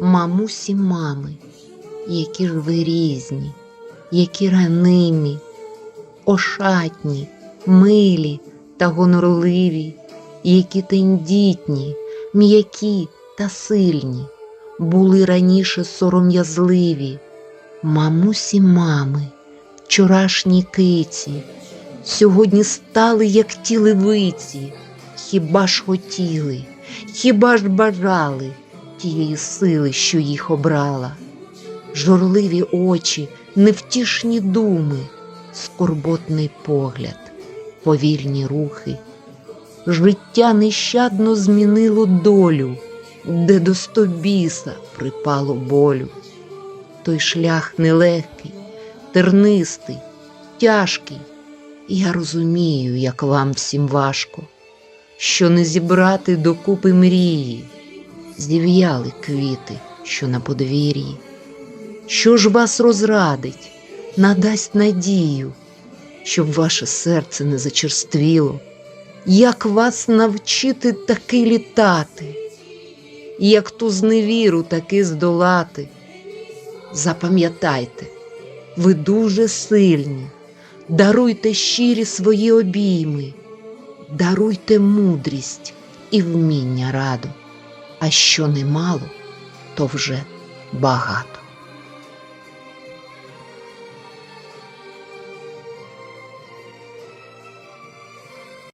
мамусі мами, які ж ви різні, які ранимі, ошатні, милі та гонорливі, які тендітні, м'які та сильні, були раніше сором'язливі, мамусі мами, вчорашні киці, сьогодні стали, як ті левиці, хіба ж хотіли, хіба ж бажали тієї сили, що їх обрала, журливі очі, невтішні думи, скорботний погляд, повільні рухи. Життя нещадно змінило долю, де до стобіса припало болю. Той шлях нелегкий, тернистий, тяжкий. Я розумію, як вам всім важко, що не зібрати докупи мрії, зів'яли квіти, що на подвір'ї. Що ж вас розрадить, надасть надію, щоб ваше серце не зачерствіло, як вас навчити таки літати, як ту зневіру таки здолати. Запам'ятайте, ви дуже сильні, даруйте щирі свої обійми, даруйте мудрість і вміння раду, а що немало, то вже багато.